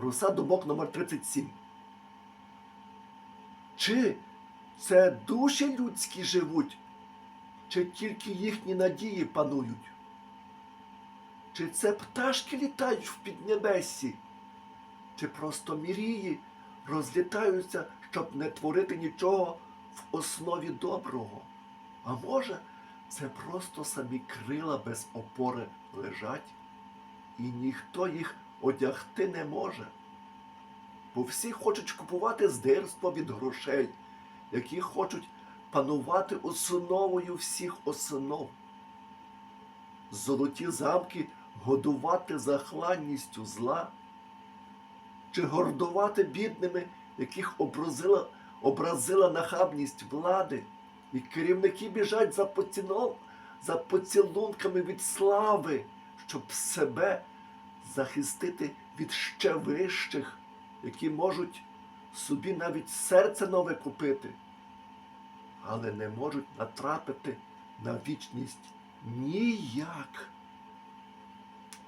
Руса Думок номер 37 Чи це душі людські живуть, чи тільки їхні надії панують? Чи це пташки літають в піднебесі, чи просто мрії розлітаються, щоб не творити нічого в основі доброго? А може, це просто самі крила без опори лежать, і ніхто їх одягти не може. Бо всі хочуть купувати здирство від грошей, які хочуть панувати основою всіх основ. Золоті замки годувати захланністю зла, чи гордувати бідними, яких образила, образила нахабність влади, і керівники біжать за, поцінов, за поцілунками від слави, щоб себе захистити від ще вищих, які можуть собі навіть серце нове купити, але не можуть натрапити на вічність ніяк.